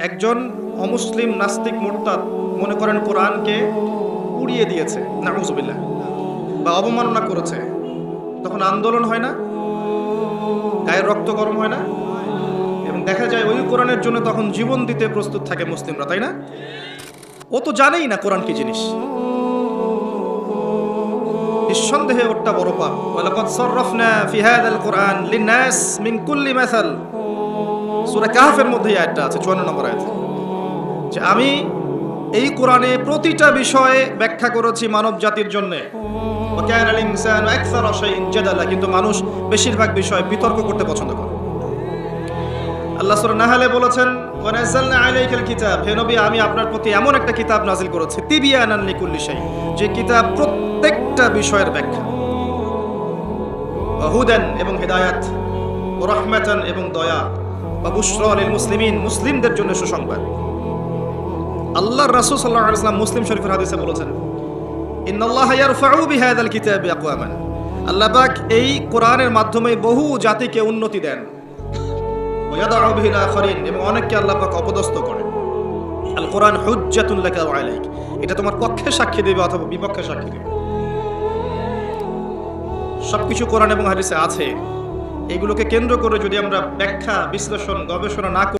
একজন অমুসলিম নাস্তিক মোরতাদ মনে করেন কোরআনকে উড়িয়ে দিয়েছে, নাউজুবিল্লাহ, বা অবমাননা করেছে। তখন আন্দোলন হয় না? গায়ের রক্ত গরম হয় না? এবং দেখা যায় ওই কোরআনের জন্য তখন জীবন দিতে প্রস্তুত থাকে মুসলিমরা, তাই না? ও তো জানেই না কোরআন কি জিনিস। নিঃসন্দেহে ওরটা বড় পাপ। ওয়ালাকাদ কোরআন মিন কুল্লি মাসাল। সূরা কাহফের মধ্যে আয়াতটা আছে 54 নম্বর আয়াত। যে আমি এই কোরআনে প্রতিটা বিষয়ে ব্যাখ্যা করেছি মানব জাতির জন্য। কিন্তু মানুষ বেশিরভাগ বিষয়ে বিতর্ক করতে পছন্দ করে। আল্লাহ সূরা নাহালে বলেছেন আমি আপনার প্রতি এমন একটা কিতাব নাজিল করেছি, তিবিয়ানান যে কিতাব প্রত্যেকটা বিষয়ের ব্যাখ্যা। হুদান এবং হেদায়াত ওয়া এবং দয়া। লিল মুসলিমিন, মুসলিমদের জন্য সুসংবাদ। আল্লাহর রাসূল আলাইহি মুসলিম শরীফের হাদিসে বলেছেন আকওয়ামান। আল্লাহ পাক এই কোরআনের মাধ্যমে বহু জাতিকে উন্নতি দেন। আখরিন এবং অনেককে আল্লাহ পাক অপদস্থ করেন। আল কোরআন হুজ্জাতুল লাকা ওয়া আলাইক। এটা তোমার পক্ষে সাক্ষী দেবে অথবা বিপক্ষে সাক্ষী দেবে। সবকিছু কোরআন এবং হাদিসে আছে। এগুলোকে কেন্দ্র করে যদি আমরা ব্যাখ্যা বিশ্লেষণ গবেষণা না